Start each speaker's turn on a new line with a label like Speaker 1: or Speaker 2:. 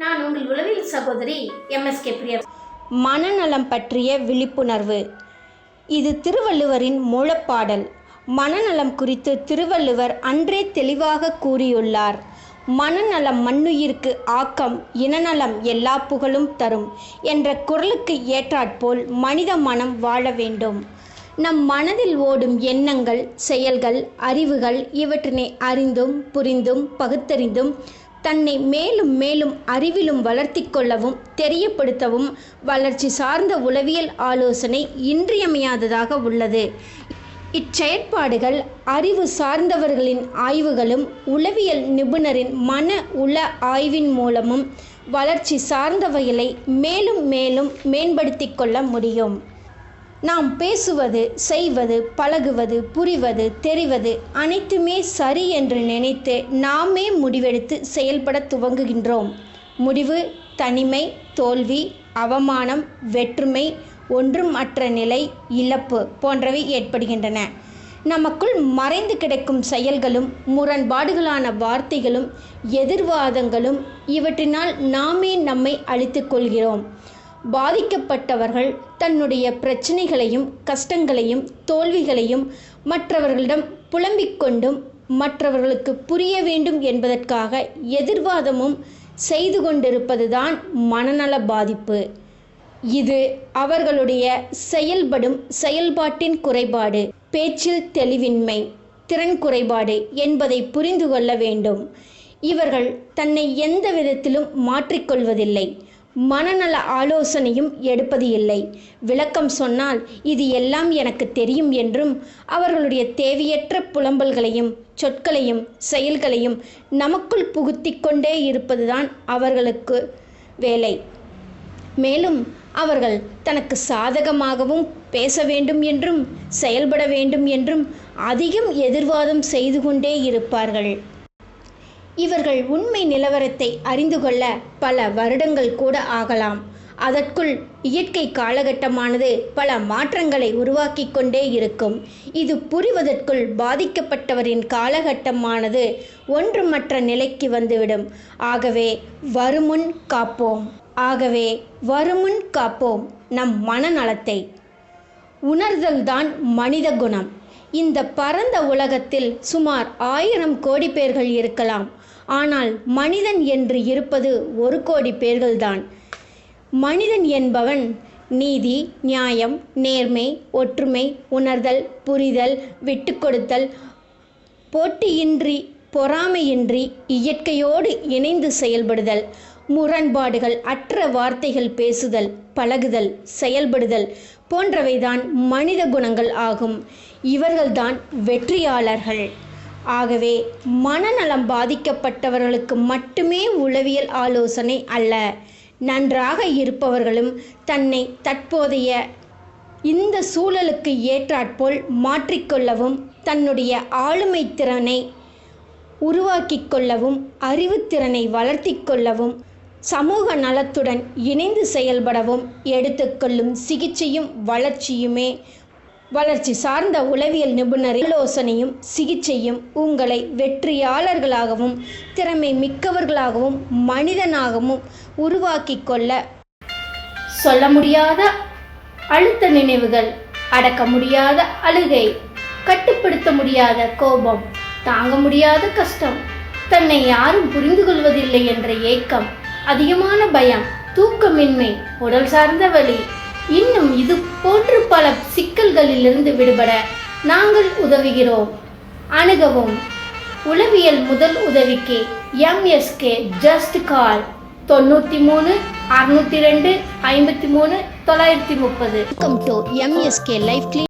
Speaker 1: நான் உங்கள் உளவில் சகோதரி எம்எஸ்கே பிரியா.
Speaker 2: மனநலம் பற்றிய விழிப்புணர்வு. இது திருவள்ளுவரின் மூலப்பாடல். மனநலம் குறித்து திருவள்ளுவர் அன்றே தெளிவாக கூறியுள்ளார். மனநலம் மண்ணுயிர்க்கு ஆக்கம் இனநலம் எல்லா புகழும் தரும் என்ற குரலுக்கு ஏற்றாற்போல் மனித மனம் வாழ வேண்டும். நம் மனதில் ஓடும் எண்ணங்கள் செயல்கள் அறிவுகள் இவற்றினை அறிந்தும் புரிந்தும் பகுத்தறிந்தும் தன்னை மேலும் மேலும் அறிவிலும் வளர்த்தி கொள்ளவும் தெரியப்படுத்தவும் வளர்ச்சி சார்ந்த உளவியல் ஆலோசனை இன்றியமையாததாக உள்ளது. இச்செயற்பாடுகள் அறிவு சார்ந்தவர்களின் ஆய்வுகளும் உளவியல் நிபுணரின் மன உள ஆய்வின் மூலமும் வளர்ச்சி சார்ந்தவைகளை மேலும் மேலும் மேம்படுத்திக் கொள்ள முடியும். நாம் பேசுவது செய்வது பழகுவது புரிவது தெரிவது அனைத்துமே சரி என்று நினைத்து நாமே முடிவெடுத்து செயல்பட துவங்குகின்றோம். முடிவு தனிமை தோல்வி அவமானம் வெற்றுமை ஒன்றும் அற்ற நிலை இழப்பு போன்றவை ஏற்படுகின்றன. நமக்குள் மறைந்து கிடக்கும் செயல்களும் முரண்பாடுகளான வார்த்தைகளும் எதிர்வாதங்களும் இவற்றினால் நாமே நம்மை அழித்துக் கொள்கிறோம். பாதிக்கப்பட்டவர்கள் தன்னுடைய பிரச்சனைகளையும் கஷ்டங்களையும் தோல்விகளையும் மற்றவர்களிடம் புலம்பிக் கொண்டும் மற்றவர்களுக்கு புரிய வேண்டும் என்பதற்காக எதிர்வாதமும் செய்து கொண்டிருப்பதுதான் மனநல பாதிப்பு. இது அவர்களுடைய செயல்படும் செயல்பாட்டின் குறைபாடு பேச்சில் தெளிவின்மை திறன் குறைபாடு என்பதை புரிந்து கொள்ள வேண்டும். இவர்கள் தன்னை எந்த விதத்திலும் மாற்றிக்கொள்வதில்லை. மனநல ஆலோசனையும் எடுப்பது இல்லை விளக்கம் சொன்னால் இது எல்லாம் எனக்கு தெரியும் என்றும் அவர்களுடைய தேவையற்ற புலம்பல்களையும் சொற்களையும் செயல்களையும் நமக்குள் புகுத்தி கொண்டே இருப்பதுதான் அவர்களுக்கு வேலை. மேலும் அவர்கள் தனக்கு சாதகமாகவும் பேச வேண்டும் என்றும் செயல்பட வேண்டும் என்றும் அதிகம் எதிர்வாதம் செய்து கொண்டே இருப்பார்கள். இவர்கள் உண்மை நிலவரத்தை அறிந்து கொள்ள பல வருடங்கள் கூட ஆகலாம். அதற்குள் இயற்கை காலகட்டமானது பல மாற்றங்களை உருவாக்கி கொண்டே இருக்கும். இது புரிவதற்குள் பாதிக்கப்பட்டவரின் காலகட்டமானது ஒன்றுமற்ற நிலைக்கு வந்துவிடும். ஆகவே வருமுன் காப்போம். ஆகவே வருமுன் காப்போம் நம் மனநலத்தை. உணர்தல்தான் மனித குணம். இந்த பரந்த உலகத்தில் சுமார் ஆயிரம் கோடி பேர்கள் இருக்கலாம். ஆனால் மனிதன் என்று இருப்பது ஒரு கோடி பேர்கள்தான். மனிதன் என்பவன் நீதி நியாயம் நேர்மை ஒற்றுமை உணர்தல் புரிதல் விட்டு கொடுத்தல் போட்டியின்றி பொறாமையின்றி இயற்கையோடு இணைந்து செயல்படுதல் முரண்பாடுகள் அற்ற வார்த்தைகள் பேசுதல் பழகுதல் செயல்படுதல் போன்றவைதான் மனித குணங்கள் ஆகும். இவர்கள்தான் வெற்றியாளர்கள். ஆகவே மனநலம் பாதிக்கப்பட்டவர்களுக்கு மட்டுமே உளவியல் ஆலோசனை அல்ல. நன்றாக இருப்பவர்களும் தன்னை தற்போதைய இந்த சூழலுக்கு ஏற்றாற்போல் மாற்றிக்கொள்ளவும் தன்னுடைய ஆளுமை திறனை உருவாக்கிக் கொள்ளவும் அறிவுத்திறனை வளர்த்தி கொள்ளவும் சமூக நலத்துடன் இணைந்து செயல்படவும் எடுத்துக்கொள்ளும் சிகிச்சையும் வளர்ச்சியுமே வளர்ச்சி சார்ந்த உளவியல் நிபுணர் ஆலோசனையும் சிகிச்சையும் உங்களை வெற்றியாளர்களாகவும் திறமை மிக்கவர்களாகவும் மனிதனாகவும் உருவாக்கி கொள்ள
Speaker 1: சொல்ல முடியாத அழுத்த நினைவுகள் அடக்க முடியாத அழுகை கட்டுப்படுத்த முடியாத கோபம் தாங்க முடியாத கஷ்டம் தன்னை யாரும் புரிந்து கொள்வதில்லை என்ற ஏக்கம் அதிகமான பயம் தூக்கமின்மை உடல் சார்ந்த வலி. இன்னும் இது போன்று பல சிக்கல்களிலிருந்து விடுபட நாங்கள் உதவுகிறோம். அணுகவும். உளவியல் முதல் உதவிக்கு எம்எஸ்கே ஜஸ்ட் கால் தொண்ணூற்றி மூணு அறுநூத்தி ரெண்டு ஐம்பத்தி மூணு தொள்ளாயிரத்தி முப்பது.
Speaker 2: MSK life